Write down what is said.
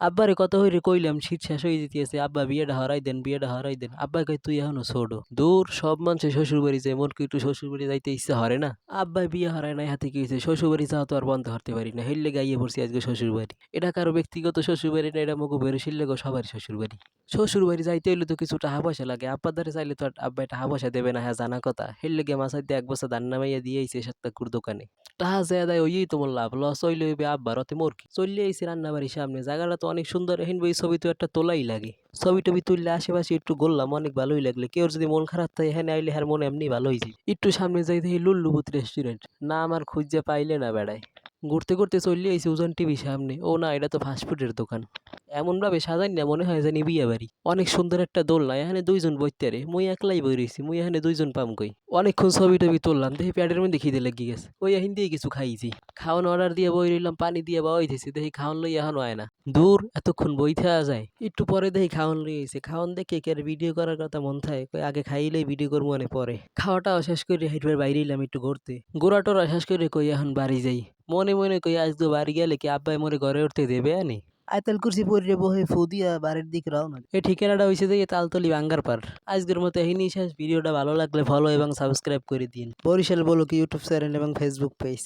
আব্বারে কত হইরে কইলাম, শীত শেষ হয়ে যেতেছে আব্বা, বিয়েটা হরাই দেন, বিয়েটা হরাই দেন। আব্বা কই তুই এখনও ছোট। দূর, সব মানুষের শ্বশুর বাড়ি যায় মোর কি একটু শ্বশুর বাড়ি যাইতে ইচ্ছা হরে না। আব্বা বিয়ে হারায় নাই, হাতে কি হয়েছে শ্বশুর বাড়ি যাওয়া তো আর বন্ধ হতে পারি না। হেললে গাইয়ে পড়ছি আজকে শ্বশুর বাড়ি এটা কারও ব্যক্তিগত শ্বশুর বাড়ি না, এটা মগু বেরো শিললে গো সবার শ্বশুর বাড়ি শ্বশুর বাড়ি যাইতে হইলে তো কিছু টাকা পয়সা লাগে। আব্বার দ্বারা চাইলে তো আব্বা টাকা পয়সা দেবে না হ্যাঁ জানা কথা। হেললে গে মাসাই দিয়ে এক বছর দান নামাইয়া আইছে সাত্তাকুর দোকানে। টাহা যায় দেয় ওই তোমার লাভ। লস হইলে হইবে আব্বার মোর কি। চললে আইসি রান্না বাড়ির সামনে। জায়গাটা তো অনেক সুন্দর এখন এই ছবি তো একটা তোলাই লাগে। ছবি টবি তুললে আশেপাশে একটু গড়লাম অনেক ভালোই লাগল। কেউ যদি মন খারাপ থাকে হ্যাঁ আইলে হার মনে এমনি ভালোই হয়েছে একটু সামনে যাই দেখি লুল্লুবুত রেস্টুরেন্ট না আমার খুঁজে পাইলে না বেড়ায়। ঘুরতে ঘুরতে চললে এসে ওজন টিভি সামনে। ও না, এটা তো ফাস্টফুডের দোকান। এমন ভাবে সাজাই না, মনে হয় জানি বিয়ে বাড়ি। অনেক সুন্দর একটা দোলনা, এখানে দুইজন বইতারে মুই একলাই বই রয়েছি মুই এখানে দুইজন পাম কই। অনেকক্ষণ ছবি টবি তুললাম, দেখি প্যাডের মধ্যে খিদে লেগে গেছে। ওই এখন দিয়ে কিছু খাইছি। খাওয়ান অর্ডার দিয়ে বই রইলাম, পানি দিয়ে বা দিয়েছি দেখি খাওয়ান লই এখনও আয় না। দূর, এতক্ষণ বই থাকা যায়। একটু পরে দেখি খাওয়ান লই আইছে। খাওয়ান দেখে কে ভিডিও করার কথা মন থাকে কই আগে খাইলেই ভিডিও করব মনে পরে। খাওয়াটাও শেষ করে হেঁটবার বাইরে এলাম একটু ঘুরতে। গোড়া টোরা শেষ করে কই এখন বাড়ি যাই। মনে মনে কই আজ তো বাড়ি গেলে কি আব্বাই মরে ঘরে উঠতে দেবে আনি? আইতাল কুরসি পরে বহে ফুদিয়া, বাড়ির দিক রওনা এই ঠিকানাটা হয়েছে যে তালতলি বাঙ্গার পার আজকের মতো এই নিঃশ্বাস ভিডিওটা ভালো লাগলে ফলো এবং সাবস্ক্রাইব করে দিন। বরিশাল বলো কি ইউটিউব চ্যানেল এবং ফেসবুক পেজ